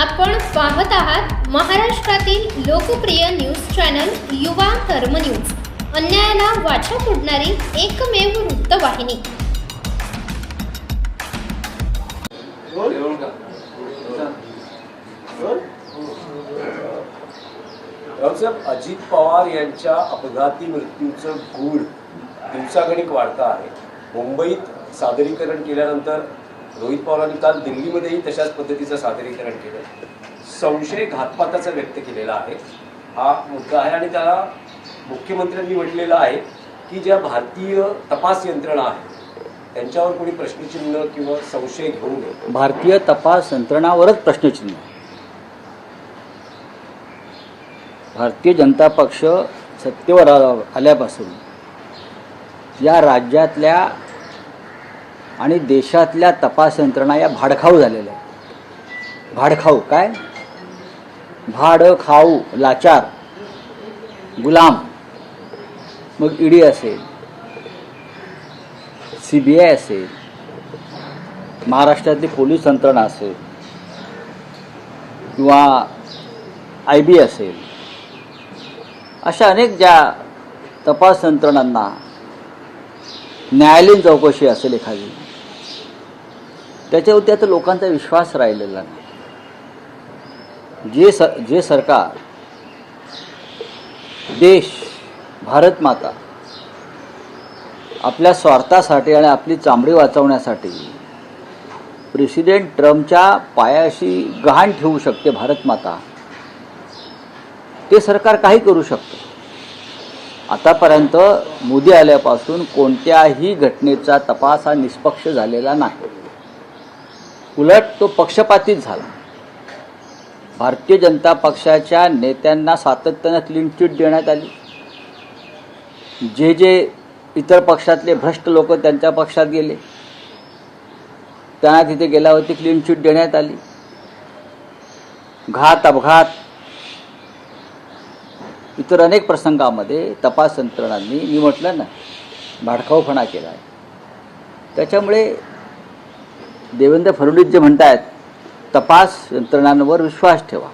आपण पाहत आहात महाराष्ट्रातील लोकप्रिय न्यूज चॅनल युवा कर्म न्यूज. अन्यायाला वाचा फोडणारी एकमेव वृत्तवाहिनी. अजित पवार यांच्या अपघाती मृत्यूचं गूढ दिवसागणिक वाढतं आहे. मुंबईत सादरीकरण केल्यानंतर रोहित पवारांनी काल दिल्लीमध्येही तशाच पद्धतीचं सादरीकरण केलं. संशय घातपाताचा व्यक्त केलेला आहे. हा मुद्दा आहे आणि त्याला मुख्यमंत्र्यांनी म्हटलेलं आहे की ज्या भारतीय तपास यंत्रणा आहे त्यांच्यावर कोणी प्रश्नचिन्ह किंवा संशय घेऊ नये. भारतीय तपास यंत्रणावरच प्रश्नचिन्ह. भारतीय जनता पक्ष सत्तेवर आल्यापासून या राज्यातल्या आणि देशातल्या तपास यंत्रणा या भाडखाऊ झालेल्या आहेत. भाडखाऊ काय? भाड खाऊ लाचार गुलाम. मग ईडी असेल सी बी आय असेल महाराष्ट्रातली पोलीस यंत्रणा असेल किंवा आय बी असेल अशा अनेक ज्या तपास यंत्रणांना न्यायालयीन चौकशी असेल एखादी. त्याच्यावरती आता लोकांचा विश्वास राहिलेला नाही. जे स जे सरकार देश भारत माता आपल्या स्वार्थासाठी आणि आपली चामडी वाचवण्यासाठी प्रेसिडेंट ट्रम्पच्या पायाशी गहाण ठेवू शकते भारत माता. ते सरकार काही करू शकतं. आतापर्यंत मोदी आल्यापासून कोणत्याही घटनेचा तपास हा निष्पक्ष झालेला नाही. उलट तो पक्षपातीत झाला. भारतीय जनता पक्षाच्या नेत्यांना सातत्यानं क्लीन चिट देण्यात आली. जे जे इतर पक्षातले भ्रष्ट लोक त्यांच्या पक्षात गेले त्यांना तिथे गेल्यावरती क्लीन चिट देण्यात आली. घात अपघात इतर अनेक प्रसंगामध्ये तपास यंत्रणांनी मी म्हटलं ना भाडखाऊपणा केला आहे. त्याच्यामुळे देवेंद्र फडणवीस जे म्हणतायत तपास यंत्रणांवर विश्वास ठेवा.